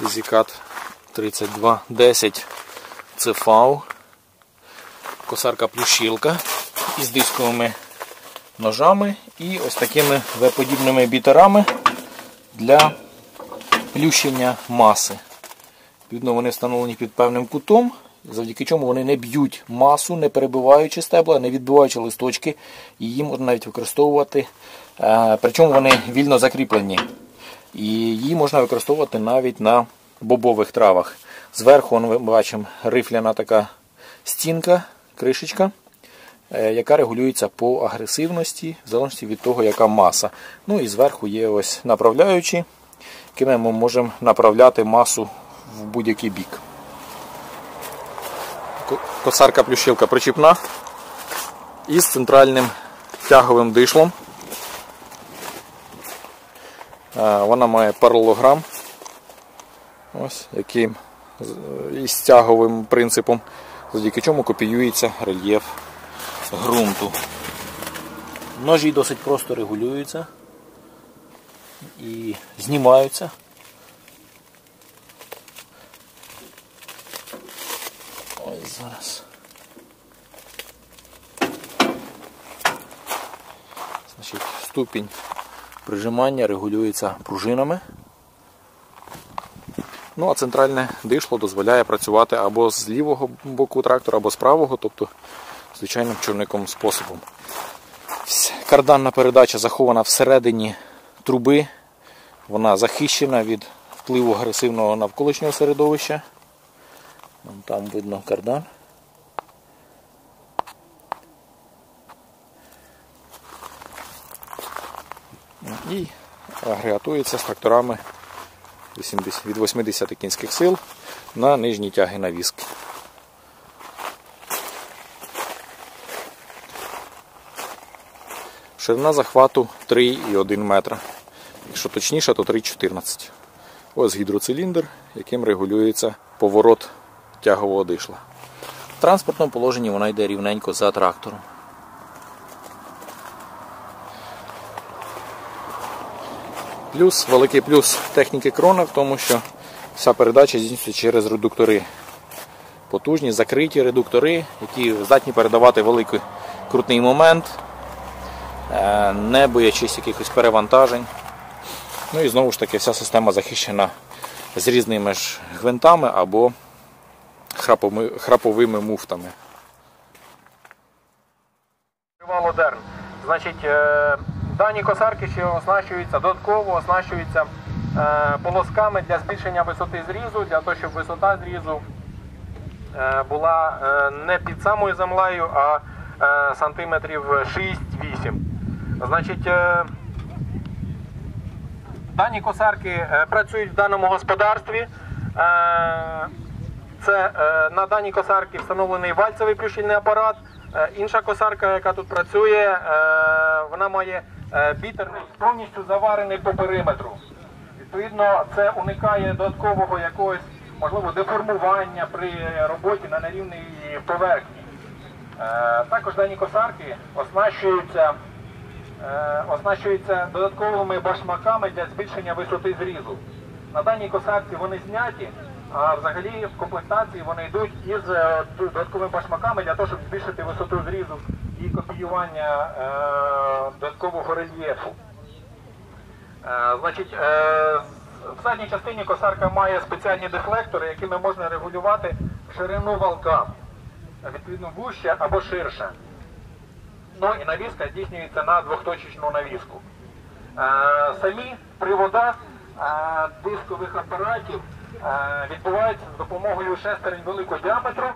Ізікат 3210 ЦФАУ. Косарка плющилка із дисковими ножами і ось такими V-подібними бітерами для плющення маси. Відповідно, вони встановлені під певним кутом, завдяки чому вони не б'ють масу, не перебиваючи стебла, не відбиваючи листочки. Її можна навіть використовувати, е, причому вони вільно закріплені. І її можна використовувати навіть на бобових травах. Зверху ми бачимо рифляна така стінка, кришечка, е, яка регулюється по агресивності, в залежності від того, яка маса. Ну і зверху є ось направляючі, якими ми можемо направляти масу в будь-який бік. Косарка плющилка причіпна із центральним тяговим дишлом. Е, Вона має паралелограм, ось, який із тяговим принципом, завдяки чому копіюється рельєф ґрунту. Ножі досить просто регулюються і знімаються. Ось зараз. Значить, ступінь прижимання регулюється пружинами. Ну, а центральне дишло дозволяє працювати або з лівого боку трактора, або з правого, тобто звичайним чорником способом. Карданна передача захована всередині труби. Вона захищена від впливу агресивного навколишнього середовища. Там видно кардан. І агрегатується з тракторами 80 від 80 кінських сил на нижні тяги навіски. Ширина захвату 3,1 метра. Якщо точніше, то 3,14. Ось гідроциліндр, яким регулюється поворот тягового дишла. В транспортному положенні вона йде рівненько за трактором. Плюс, великий плюс техніки крона в тому, що вся передача здійснюється через редуктори. Потужні, закриті редуктори, які здатні передавати великий крутний момент, е, не боячись якихось перевантажень. Ну і знову ж таки вся система захищена з різними ж гвинтами або храповими, муфтами. Значить, е, дані косарки ще оснащуються, додатково оснащуються е, полосками для збільшення висоти зрізу, для того, щоб висота зрізу е, була е, не під самою землею, а сантиметрів 6-8. Значить, дані косарки працюють в даному господарстві. Це на даній косарці встановлений вальцевий плющильний апарат. Е, інша косарка, яка тут працює, е, вона має е, бітерний повністю заварений по периметру. Відповідно, це уникає додаткового якогось можливо деформування при роботі на нерівній поверхні. Також дані косарки оснащуються, оснащуються додатковими башмаками для збільшення висоти зрізу. На даній косарці вони зняті, а взагалі в комплектації вони йдуть із е, додатковими башмаками для того, щоб збільшити висоту зрізу і копіювання е, додаткового рельєфу. Е, Значить, в задній частині косарка має спеціальні дефлектори, якими можна регулювати ширину валка, відповідно вужче або ширше. Ну і навіска здійснюється на двохточечну навіску. Самі привода дискових апаратів е, відбуваються з допомогою шестерень великого діаметру.